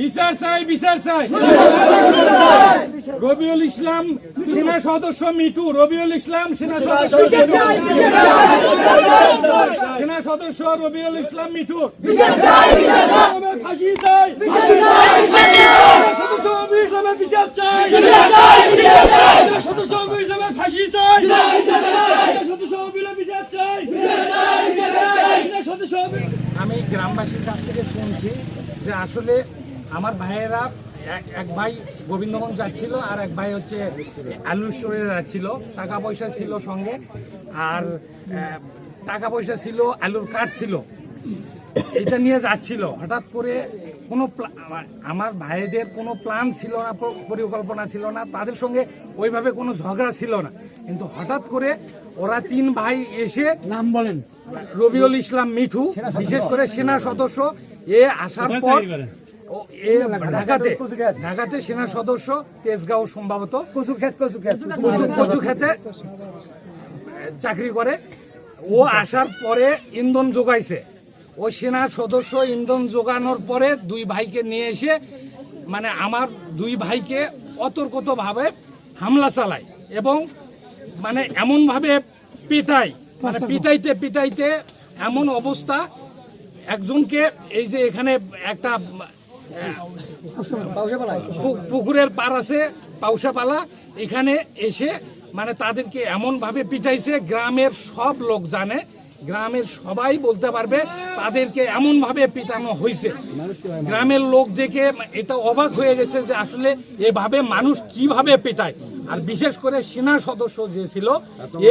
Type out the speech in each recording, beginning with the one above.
বিচার চাই। বিচার চাই রবিউল ইসলাম সেনা সদস্য মিটু রবিউল ইসলাম সেনা সদস্য। সেনা সদস্য রবিউল ইসলাম মিটু। ফাঁসি সদস্য অমির ইসলামের বিচার চাই সদস্য ইসলামের ফাঁসি চাই। আমি গ্রামবাসীর কাছ থেকে শুনছি যে আসলে আমার ভাইয়েরা এক- এক ভাই গোবিন্দগঞ্জ যাচ্ছিল আর এক ভাই হচ্ছে আলুর স্টোরে যাচ্ছিল। টাকা পয়সা ছিল সঙ্গে। আর টাকা পয়সা ছিল আলুর কাঠ ছিল। এটা নিয়ে যাচ্ছিল। হঠাৎ করে কোনো আমার ভাইদের কোনো প্ল্যান ছিল না পরিকল্পনা ছিল না। তাদের সঙ্গে ওইভাবে কোনো ঝগড়া ছিল না। কিন্তু হঠাৎ করে ওরা তিন ভাই এসে নাম বলেন। রবিউল ইসলাম মিঠু বিশেষ করে সেনা সদস্য এ আসার পর এ ঢাকাতে ঢাকাতে সেনা সদস্য তেজগাঁও সম্ভবত। খেত কচু খেতে চাকরি করে। ও আসার পরে ইন্ধন যোগাইছে। ও সেনা সদস্য ইন্ধন যোগানোর পরে দুই ভাইকে নিয়ে এসে মানে আমার দুই ভাইকে অতর্কতভাবে হামলা চালায় এবং মানে এমনভাবে পিটাই মানে পিটাইতে পিটাইতে এমন অবস্থা একজনকে এই যে এখানে একটা পুকুরের পার আছে পাউসাপালা এখানে এসে মানে তাদেরকে এমন ভাবে পিটাইছে, গ্রামের সব লোক জানে, গ্রামের সবাই বলতে পারবে তাদেরকে এমন ভাবে পিটানো হয়েছে গ্রামের লোক দেখে এটা অবাক হয়ে গেছে যে আসলে এভাবে মানুষ কীভাবে পেটায়। আর বিশেষ করে সেনা সদস্য যে ছিল,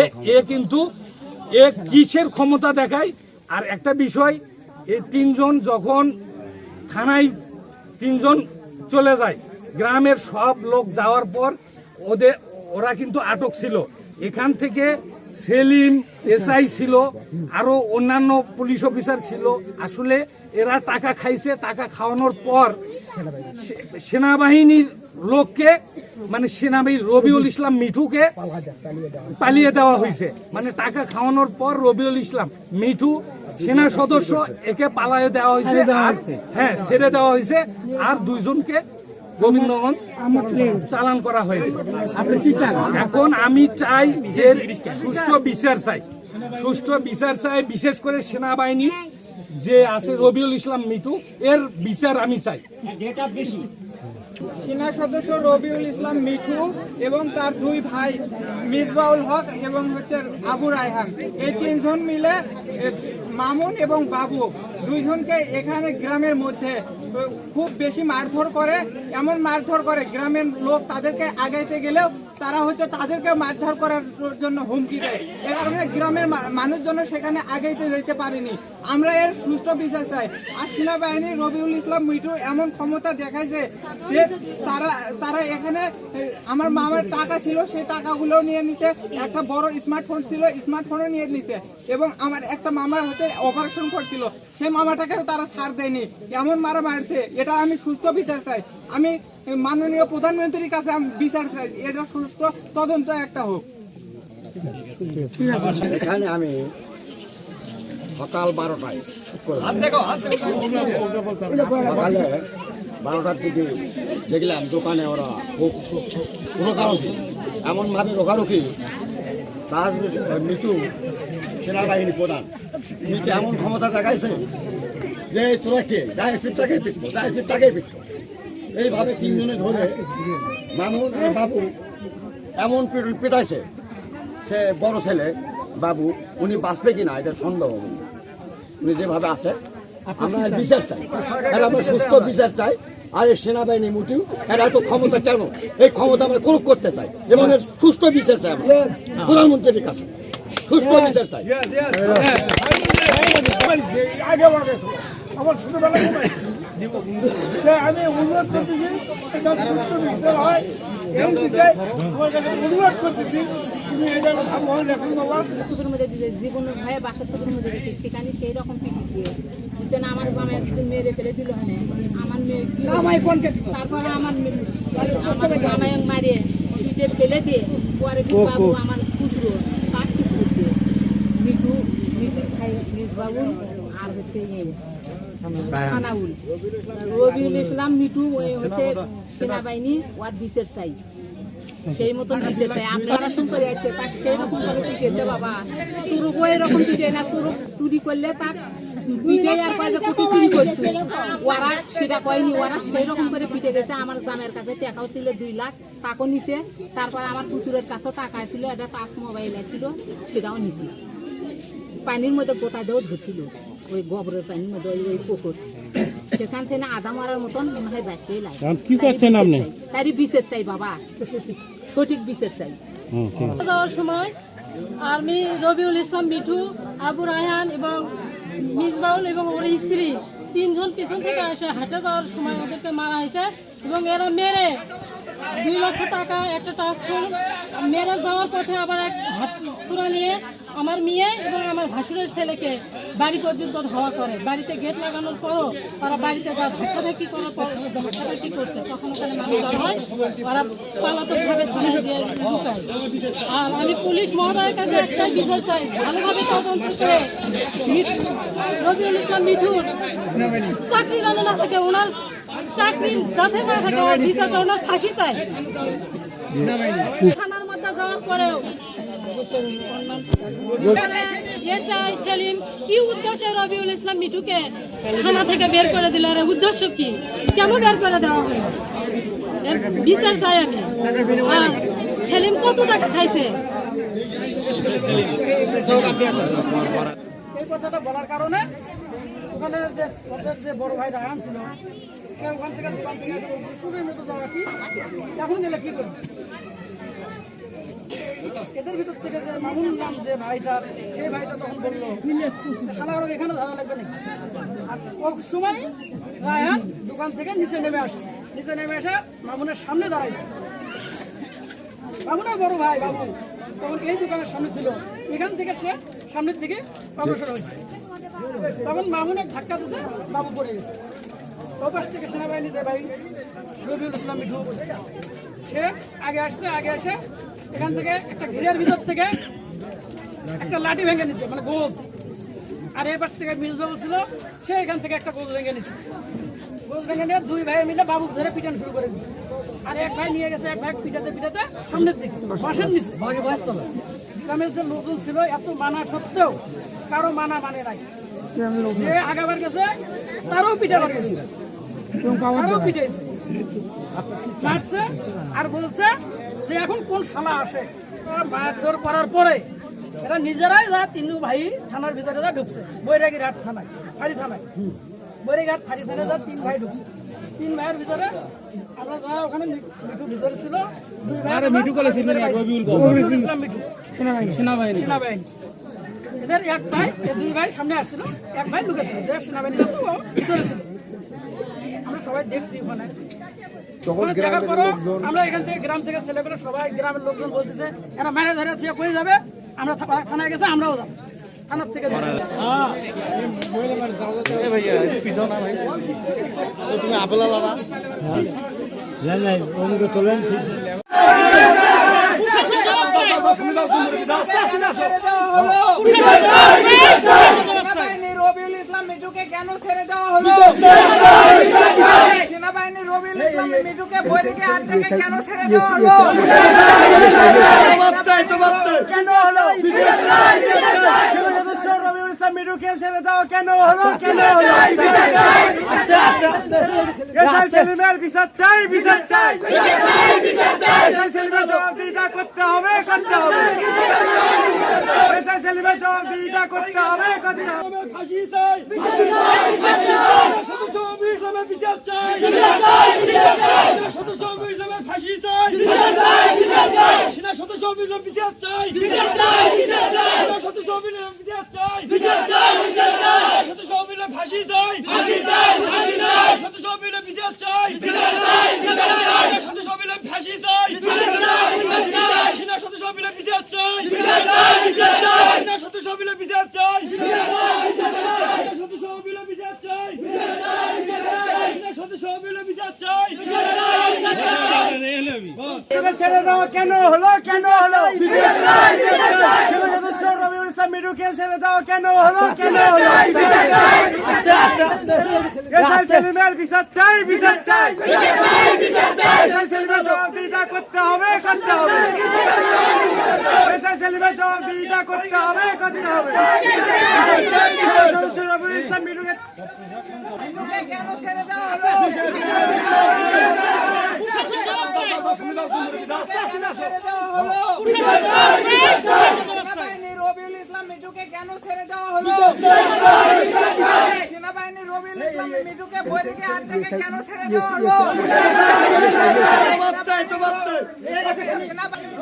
এ এ কিন্তু, এ কিসের ক্ষমতা দেখায়? আর একটা বিষয় এই তিনজন যখন থানায় তিনজন চলে যায়, গ্রামের সব লোক যাওয়ার পর ওদের, ওরা কিন্তু আটক ছিল। এখান থেকে সেলিম, এসআই ছিল, আরও অন্যান্য পুলিশ অফিসার ছিল। আসলে এরা টাকা খাইছে, টাকা খাওয়ানোর পর সেনাবাহিনীর লোককে মানে সেনাবাহিনী রবিউল ইসলাম মিঠুকে পালিয়ে দেওয়া হয়েছে। মানে টাকা খাওয়ানোর পর রবিউল ইসলাম মিঠু সেনা সদস্য একে পালায়ে দেওয়া হয়েছে হ্যাঁ ছেড়ে দেওয়া হয়েছে আর দুইজনকে গোবিন্দগঞ্জ চালান করা হয়েছে। এখন আমি চাই যে সুষ্ঠু বিচার চাই। সুষ্ঠু বিচার চাই বিশেষ করে সেনাবাহিনী যে আছে রবিউল ইসলাম মিঠু এর বিচার আমি চাই। সেনা সদস্য রবিউল ইসলাম মিঠু এবং তার দুই ভাই মিসবাউল হক এবং হচ্ছে আবু রায়হান এই তিনজন মিলে মামুন এবং বাবু দুইজনকে এখানে গ্রামের মধ্যে খুব বেশি মারধর করে, এমন মারধর করে গ্রামের লোক তাদেরকে আগাইতে গেলেও তারা হচ্ছে তাদেরকে মারধর করার জন্য হুমকি দেয়। এ কারণে গ্রামের মানুষজন সেখানে আগাইতে যেতে পারেনি। আমরা এর সুষ্ঠু বিচার চাই। আর সেনাবাহিনী রবিউল ইসলাম মিঠু এমন ক্ষমতা দেখায় যে তারা তারা এখানে আমার মামার টাকা ছিল সেই টাকাগুলো নিয়ে নিছে। একটা বড় স্মার্টফোন ছিল স্মার্টফোনও নিয়ে নিছে। এবং আমার একটা মামা হচ্ছে অপারেশন করছিল। সেই মামাটাকেও তারা ছাড় দেয়নি। এমন মারা মারছে এটা আমি সুস্থ বিচার চাই। আমি মাননীয় প্রধানমন্ত্রীর কাছে আমি বিচার চাই এটা সুস্থ তদন্ত একটা হোক। এখানে আমি সকাল বারোটায় শুক্রবার। সকালে বারোটার দিকে দেখলাম দোকানে ওরা খুব রোকারুকি এমনভাবে রোকারুকি তাজ নিচু সেনাবাহিনী প্রধান নিচে এমন ক্ষমতা দেখাইছে যে তোরা কে? যা স্পিড তাকে পিটবো যা স্পিড তাকে পিটবো। এইভাবে তিনজনে ধরে মামুন বাবু এমন পিট- পিটাইছে সে বড় ছেলে বাবু উনি বাঁচবে কিনা এটা সন্দেহ উনি যেভাবে আছে আমরা বিচার চাই। এর আমরা সুস্থ বিচার চাই। আর এই সেনাবাহিনী মুটিও এর এত ক্ষমতা কেন? এই ক্ষমতা আমরা প্রয়োগ করতে চাই এবং এর সুস্থ বিচার চাই আমরা। প্রধানমন্ত্রীর কাছে। সুস্থ বিচার চাই। আমি অনুরোধ করতেছি অনুরোধ করতেছি মধ্যে দিয়েছে জীবনের ভয়ে বাসার টুকুর মধ্যে গেছে সেখানে সেই রকম পিটিছে বুঝছে না আমার বাবা একদিন মেরে ফেলে দিল হনে আমার মেয়ে তারপরে আমার মেয়ে- আমার জামাই মারে পিঠে ফেলে দিয়ে পরে বাবু আমার কুকুর তার কি করছে? মিঠু মিঠু ভাই নিজ বাবু আর হচ্ছে ইয়ে রবিউল ইসলাম মিঠু ওই হচ্ছে সেনাবাহিনী ওয়ার বিশের চাই সেই মতন চাই আপনারা করে যাচ্ছে, তাকে সেই রকম করে পিটেছে বাবা। এরকম পিটে না চুরি করলে তাক ওরা সেটা সেই রকম করে পিটে গেছে, আমার কাছে টাকাও ছিল দুই লাখ তারপর আমার পুতুরের কাছেও টাকা ছিল, একটা টাচ মোবাইল ছিল সেটাও নিছে। পানির মধ্যে গোটা দেও ধরছিল ওই গোবরের পানির মধ্যে, ওই ওই পুকুর। সেখান থেকে আধা মারার মতন মনে হয় বাঁচবেই লাগে কি চাচ্ছেন আপনি? তারই বিচার চাই বাবা। সঠিক বিচার চাই। যাওয়ার সময় আর্মি রবিউল ইসলাম মিঠু আবু রায়হান এবং মিসবাউল এবং ওর স্ত্রী তিনজন পিছন থেকে এসে হাঁটে যাওয়ার সময় ওদেরকে মারা হয়েছে এবং এরা মেরে দুই লক্ষ টাকা একটা ট্রান্সফার মেরে যাওয়ার পথে আবার এক হাত নিয়ে আমার মেয়ে এবং আমার ভাসুরের ছেলেকে বাড়ি পর্যন্ত ধাওয়া করে। বাড়িতে গেট লাগানোর পরও তারা বাড়িতে যা ধাক্কাধাক্কি করার পর ধাক্কাধাক্কি করছে। তখন ওখানে মানুষ হয়। ওরা পালাতকভাবে থানায় দিয়ে ঢুকায় আর আমি পুলিশ মহোদয়ের কাছে একটাই বিচার চাই, ভালোভাবে তদন্ত করে রবিউল ইসলাম মিঠুর চাকরি যেন না থাকে, ওনার চাকরি যাতে না থাকে ওর বিচার ওনার ফাঁসি চাই। থানার মধ্যে যাওয়ার পরেও কি উদ্দেশ্যে রবিউল ইসলাম মিঠুকে থানা থেকে বের করে দিল? এর উদ্দেশ্য কি? কেন বের করে দেওয়া এর বিচার আমি। সেলিম কত টাকা খাইছে বলার কারণে যে যে ভাই কি? এখন কি করবে? এদের ভিতর থেকে যে মামুন নাম যে ভাইটা সেই ভাইটা তখন বলল এখানে ধরা লাগবে না আর সময় রায়ান দোকান থেকে নিচে নেমে আসছে। নিচে নেমে এসে মামুনের সামনে দাঁড়াইছে। বাবুনের বড় ভাই বাবু তখন এই দোকানের সামনে ছিল। এখান থেকে সে সামনের দিকে অগ্রসর হয়েছে। তখন মামুনের ধাক্কা দিছে, বাবু পড়ে গেছে। ওপাশ থেকে সেনাবাহিনী যে ভাই রবিউল ইসলাম মিঠু, সে আগে আসছে, আগে এসে এখান থেকে একটা ঘিরের ভিতর থেকে একটা লাঠি ভেঙে নিছে মানে গোজ। আর এই পাশ থেকে মিসবাবু ছিল, সে এখান থেকে একটা গোজ ভেঙে নিছে। গোজ ভেঙে নিয়ে দুই ভাই মিলে বাবু ধরে পিটান শুরু করে দিচ্ছে আর এক ভাই নিয়ে গেছে, এক ভাই পিটাতে পিটাতে সামনের দিকে বাসের নিচ্ছে গ্রামের যে লোকজন ছিল, এত মানা সত্ত্বেও কারও মানা মানে নাই। যে আগাবার গেছে, তারও পিটাবার গেছে। তারও পিটাইছে। মারছে আর বলছে যে এখন কোন শালা আসে? মারধর করার পরে এরা নিজেরাই যা তিনু ভাই থানার ভিতরে যা ঢুকছে। বৈরাগীরহাট থানায় ফাঁড়ি থানায়। বৈরাগীরহাট ফাঁড়ি থানায় যা তিন ভাই ঢুকছে। তিন ভাইয়ের ভিতরে আমরা যারা ওখানে মি- মিঠু ভিতরে ছিল দুই ভাই মিঠু করে রবিউল ইসলাম মিঠু। সেনাবাহিনী। সেনাবাহিনী। এদের এক ভাই দুই ভাই সামনে আসছিল এক ভাই যে সেনাবাহিনী আছে ও ভিতরে ছিল। আমরা সবাই দেখছি ওখানে। ওখানে দেখার পরও আমরা এখান থেকে গ্রাম থেকে ছেলেপেলে সবাই গ্রামের লোকজন বলতেছে এরা মারে ধরে থুয়ে কই যাবে? আমরা থানায় গেছে আমরাও যাব। থানার থেকে তুমি আপেলা দাদা সেনাবাহিনী ইসলাম মিঠুকে কেন ছেড়ে দেওয়া হলো সেনাবাহিনী রবিউল কেন ছেড়ে দেওয়া হলো কেন হলো কেন হলো বিচার চাই বিচার চাই এসআই সেলিমের জবাবদিহিতা করতে হবে করতে হবে। এসআই সেলিমের জবাবদিহিতা করতে হবে করতে হবে। ফাঁসি চাই। সদস্য ইসলামের বিচার চাই। সদস্য ইসলামের ফাঁসি চাই। সেনা সদস্য ইসলাম বিচার চাই। সদস্য ইসলাম বিচার চাই। সদস্য ইসলাম ফাঁসি চাই। সদস্য ইসলাম বিচার চাই সদস্য ইসলাম ফাঁসি চাই সেনা সদস্য ইসলাম বিচার চাই সেনা সদস্য ইসলাম বিচার চাই সেনা সদস্য ইসলাম বিচার চাই সেনা সদস্য ইসলাম বিচার চাই ছেড়ে দেওয়া কেন হলো কেন হলো মিঠুকে ছেড়ে দাও কেন হলো কেন হলো সেলিমের বিচার চাই বিচার চাই সেলিমের জবাবদিহিতা করতে হবে করতে হবে সেলিমের জবাবদিহিতা করতে হবে করতে হবে রবিউল ইসলাম মিঠুকে কেন ছেড়ে দেওয়া হলো সেনাবাহিনী রবিউল ইসলাম মিঠুকে কেন ছেড়ে দেওয়া হলো সেনাবাহিনী রবিউল ইসলাম মিঠুকে বৈরিকে হাত থেকে কেন ছেড়ে দেওয়া হলো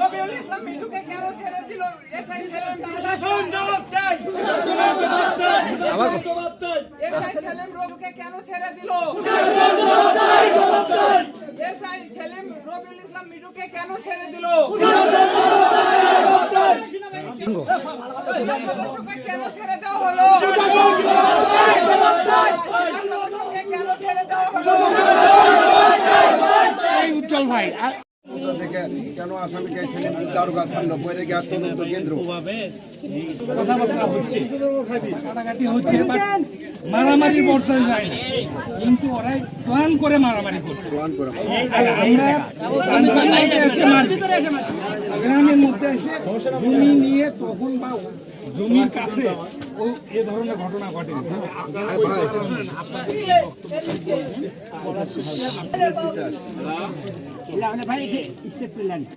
রবিউল ইসলাম মিঠুকে কেন ছেড়ে দিল এসআই সেলিম শাসন জবাব চাই এসআই সেলিম রবিউলকে কেন ছেড়ে দিল এসআই সেলিম রবিউল ইসলাম মিঠুকে কেন ছেড়ে দিল সদস্যকে কেন ছেড়ে দেওয়া হলো সদস্যকে কেন ছেড়ে থেকে কেন আসামিকে দারোগা সামনে পরে গিয়ে তদন্ত কেন্দ্র? কথাবার্তা হচ্ছে কাটাকাটি হচ্ছে বাট মারামারির পর্যায়ে যায় না। কিন্তু ওরাই প্ল্যান করে মারামারি করছে। আর আমরা গ্রামের মধ্যে এসে জমি নিয়ে তখন বা জমির কাছে ও এ ধরনের ঘটনা ঘটে।